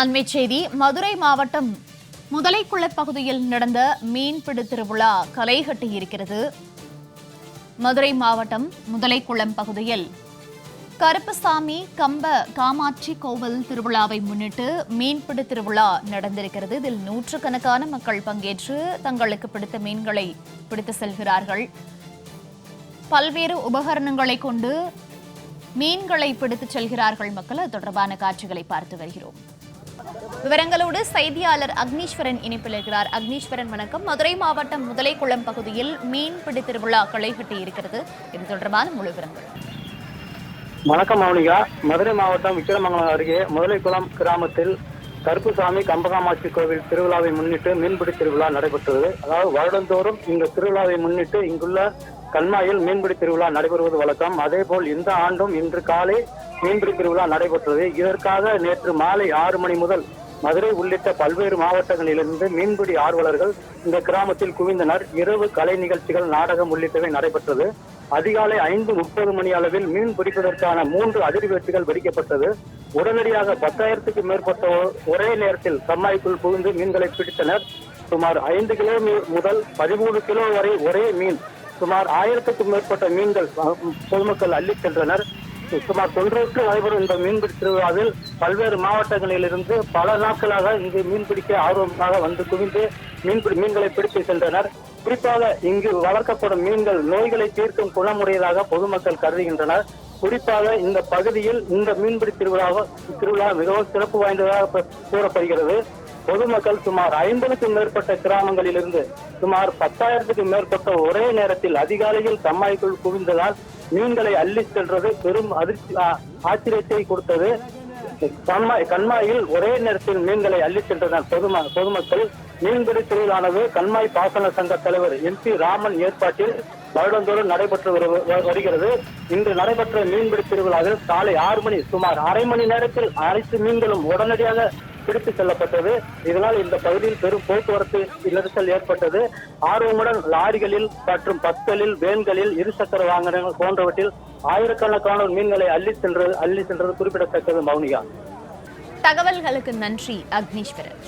அண்மை செய்தி மதுரை மாவட்டம் முதலைக்குள பகுதியில் நடந்த மீன்பிடி திருவிழா கலைகட்டி இருக்கிறது மதுரை மாவட்டம் முதலைக்குளம் பகுதியில் கருப்பசாமி கம்ப காமாட்சி கோவில் திருவிழாவை முன்னிட்டு மீன்பிடி திருவிழா நடந்திருக்கிறது. இதில் நூற்றுக்கணக்கான மக்கள் பங்கேற்று தங்களுக்கு பிடித்த மீன்களை பிடித்து செல்கிறார்கள். பல்வேறு உபகரணங்களை கொண்டு மீன்களை பிடித்துச் செல்கிறார்கள் மக்கள். தொடர்பான காட்சிகளை பார்த்து வருகிறோம். விவரங்களோடு செய்தியாளர் அக்னீஸ்வரன் இணைப்பிலிருக்கிறார் அக்னீஸ்வரன் வணக்கம். மதுரை மாவட்டம் முதலைக்குளம் பகுதியில் மீன்பிடி திருவிழா களைகட்டி இருக்கிறது. இது தொடர்பான முழு விவரங்கள். வணக்கம் மௌனிகா. மதுரை மாவட்டம் விக்கிரமங்கலம் அருகே முதலைக்குளம் கிராமத்தில் கருப்புசாமி கம்பகாமாட்சி கோவில் திருவிழாவை முன்னிட்டு மீன்பிடி திருவிழா நடைபெற்றது. அதாவது வருடந்தோறும் இந்த திருவிழாவை முன்னிட்டு இங்குள்ள கண்மாயில் மீன்பிடி திருவிழா நடைபெறுவது வழக்கம். அதேபோல் இந்த ஆண்டும் இன்று காலை மீன்பிடி திருவிழா நடைபெற்றது. இதற்காக நேற்று மாலை ஆறு மணி முதல் மதுரை உள்ளிட்ட பல்வேறு மாவட்டங்களிலிருந்து மீன்பிடி ஆர்வலர்கள் இந்த கிராமத்தில் குவிந்தனர். இரவு கலை நிகழ்ச்சிகள் நாடகம் உள்ளிட்டவை நடைபெற்றது. அதிகாலை ஐந்து முப்பது மணி அளவில் மீன் பிடிப்பதற்கான மூன்று அதிர்வேட்டுகள் வெடிக்கப்பட்டது. உடனடியாக பத்தாயிரத்துக்கு மேற்பட்ட ஒரே நேரத்தில் கம்மாய்க்குள் புகுந்து மீன்களை பிடித்தனர். சுமார் ஐந்து கிலோ முதல் பதிமூணு கிலோ வரை ஒரே மீன் சுமார் ஆயிரத்துக்கும் மேற்பட்ட மீன்கள் பொதுமக்கள் அள்ளிச் சென்றனர். சுமார் தொன்றுக்கு நடைபெறும் இந்த மீன்பிடி திருவிழாவில் பல்வேறு மாவட்டங்களிலிருந்து பல நாட்களாக இங்கு மீன்பிடிக்க ஆர்வமாக வந்து குவிந்து மீன்பிடி மீன்களை பிடித்து சென்றனர். குறிப்பாக இங்கு வளர்க்கப்படும் மீன்கள் நோய்களை தீர்க்கும் குணமுடையதாக பொதுமக்கள் கருதுகின்றனர். குறிப்பாக இந்த பகுதியில் இந்த மீன்பிடி திருவிழா திருவிழா மிகவும் சிறப்பு வாய்ந்ததாக கூறப்படுகிறது. பொதுமக்கள் சுமார் ஐம்பதுக்கும் மேற்பட்ட கிராமங்களிலிருந்து சுமார் பத்தாயிரத்துக்கும் மேற்பட்ட ஒரே நேரத்தில் அதிகாலையில் கம்மாய்க்குள் குவிந்ததால் மீன்களை அள்ளி சென்றது பெரும் அதிர்ச்சி ஆச்சரியத்தை கொடுத்தது. கண்மாய் கண்மாயில் ஒரே நேரத்தில் மீன்களை அள்ளி சென்றனர் பொதும பொதுமக்கள். மீன்பிடி தொழிலானது கண்மாய் பாசன சங்க தலைவர் எம் பி ராமன் ஏற்பாட்டில் வருடந்தோறும் நடைபெற்று வரு- வ- வருகிறது. இன்று நடைபெற்ற மீன்பிடி திருவிழாவில் காலை ஆறு மணி சுமார் அரை மணி நேரத்தில் அனைத்து மீன்களும் உடனடியாக பிடித்து செல்லப்பட்டது. இதனால் இந்த பகுதியில் பெரும் போக்குவரத்து நெரிசல் ஏற்பட்டது. ஆர்வமுடன் லாரிகளில் மற்றும் பத்தலில் வேன்களில் இருசக்கர வாகனங்கள் போன்றவற்றில் ஆயிரக்கணக்கான மீன்களை அள்ளி சென்றது அள்ளி சென்றது குறிப்பிடத்தக்கது மௌனிகா. தகவல்களுக்கு நன்றி அக்னீஸ்வரர்.